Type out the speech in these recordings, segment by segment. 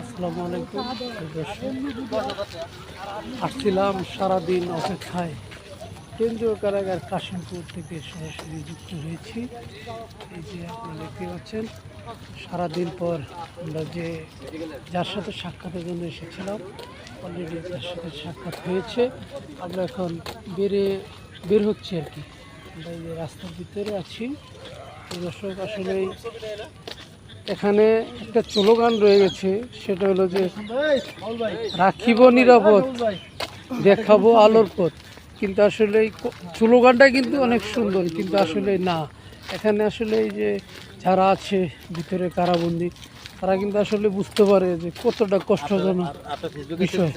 আসসালামু আলাইকুম আসছিলাম সারাদিন অপেক্ষায়। কেন্দ্রীয় কারাগার কাশিমপুর থেকে সরাসরি যুক্ত হয়েছি। এই যে আপনারা দেখতে পাচ্ছেন, সারাদিন পর আমরা যে যার সাথে সাক্ষাতের জন্য এসেছিলাম অলরেডি তার সাথে সাক্ষাৎ হয়েছে। আমরা এখন বেরে, বের হচ্ছি আর কি। আমরা এই রাস্তার ভিতরে আছি। দর্শক আসলে এখানে একটা স্লোগান রয়ে গেছে, সেটা হলো যে রাখিব নিরাপদ, দেখাবো আলোর পথ। কিন্তু আসলে এই স্লোগানটা কিন্তু অনেক সুন্দর, কিন্তু আসলে না। এখানে আসলে এই যে যারা আছে ভিতরে কারাবন্দি, তারা কিন্তু আসলে বুঝতে পারে যে কতটা কষ্টজনক বিষয়।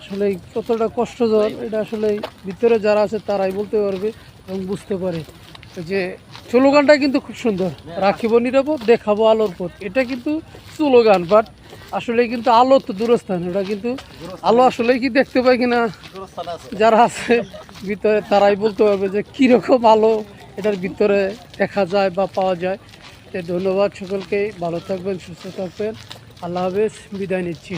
আসলে কতটা কষ্টজনক, এটা আসলে ভিতরে যারা আছে তারাই বলতে পারবে এবং বুঝতে পারে। যে স্লোগানটা কিন্তু খুব সুন্দর রাখিব নিরাপদ দেখাবো আলোর পথ। এটা কিন্তু স্লোগান বাট আসলে কিন্তু আলো তো দূরস্থান ওটা কিন্তু আলো আসলে কি দেখতে পাই কিনা? যারা আছে ভিতরে তারাই বলতে পারবে যে কীরকম আলো এটার ভিতরে দেখা যায় বা পাওয়া যায়। তো ধন্যবাদ সকলকেই ভালো থাকবেন সুস্থ থাকবেন। আল্লাহ হাফেজ বিদায় নিচ্ছি।